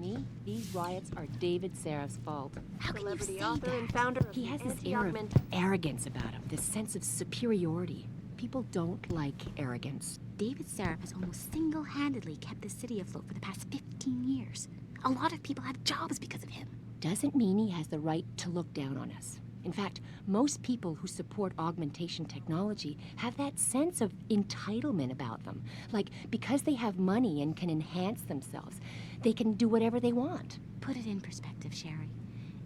me, these riots are David Seraph's fault. How can you say author that? and founder of He the has this air of anti-augment. arrogance about him, this sense of superiority. People don't like arrogance. David Seraph has almost single-handedly kept the city afloat for the past 15 years. A lot of people have jobs because of him. Doesn't mean he has the right to look down on us. In fact, most people who support augmentation technology have that sense of entitlement about them. Like, because they have money and can enhance themselves, they can do whatever they want. Put it in perspective, Sherry.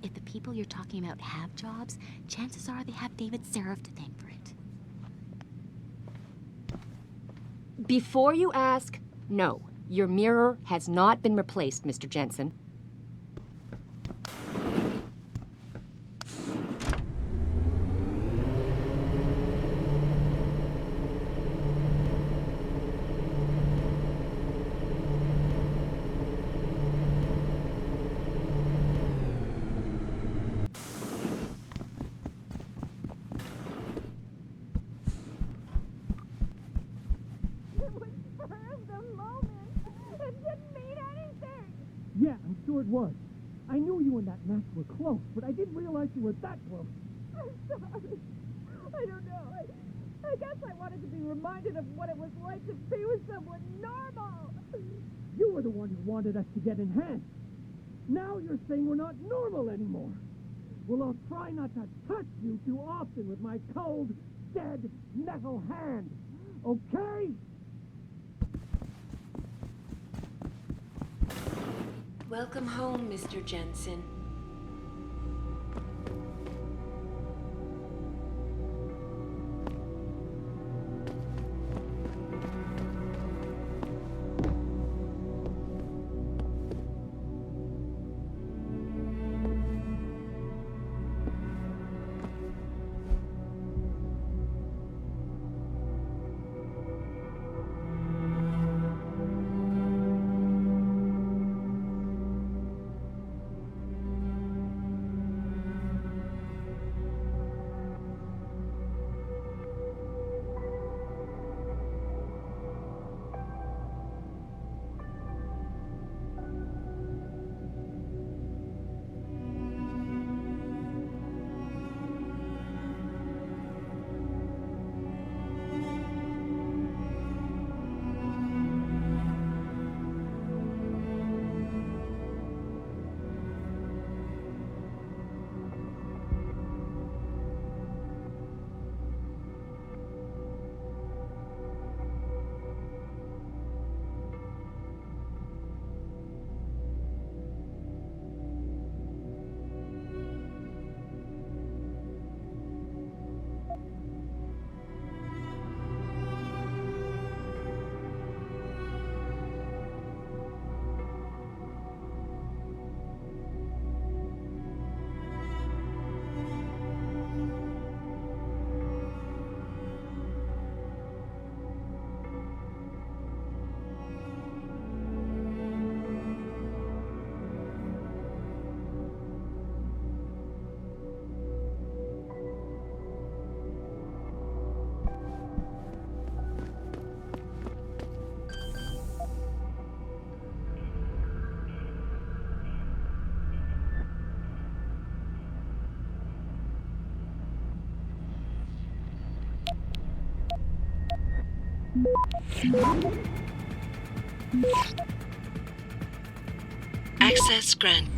If the people you're talking about have jobs, chances are they have David Seraph to thank for it. Before you ask, no, your mirror has not been replaced, Mr. Jensen. It was for the moment. It didn't mean anything. Yeah, I'm sure it was. I knew you and that Max were close, but I didn't realize you were that close. I'm sorry. I don't know. I, I guess I wanted to be reminded of what it was like to be with someone normal. You were the one who wanted us to get enhanced. Now you're saying we're not normal anymore. Well, I'll try not to touch you too often with my cold, dead metal hand. Okay? Welcome home, Mr. Jensen. Access grant.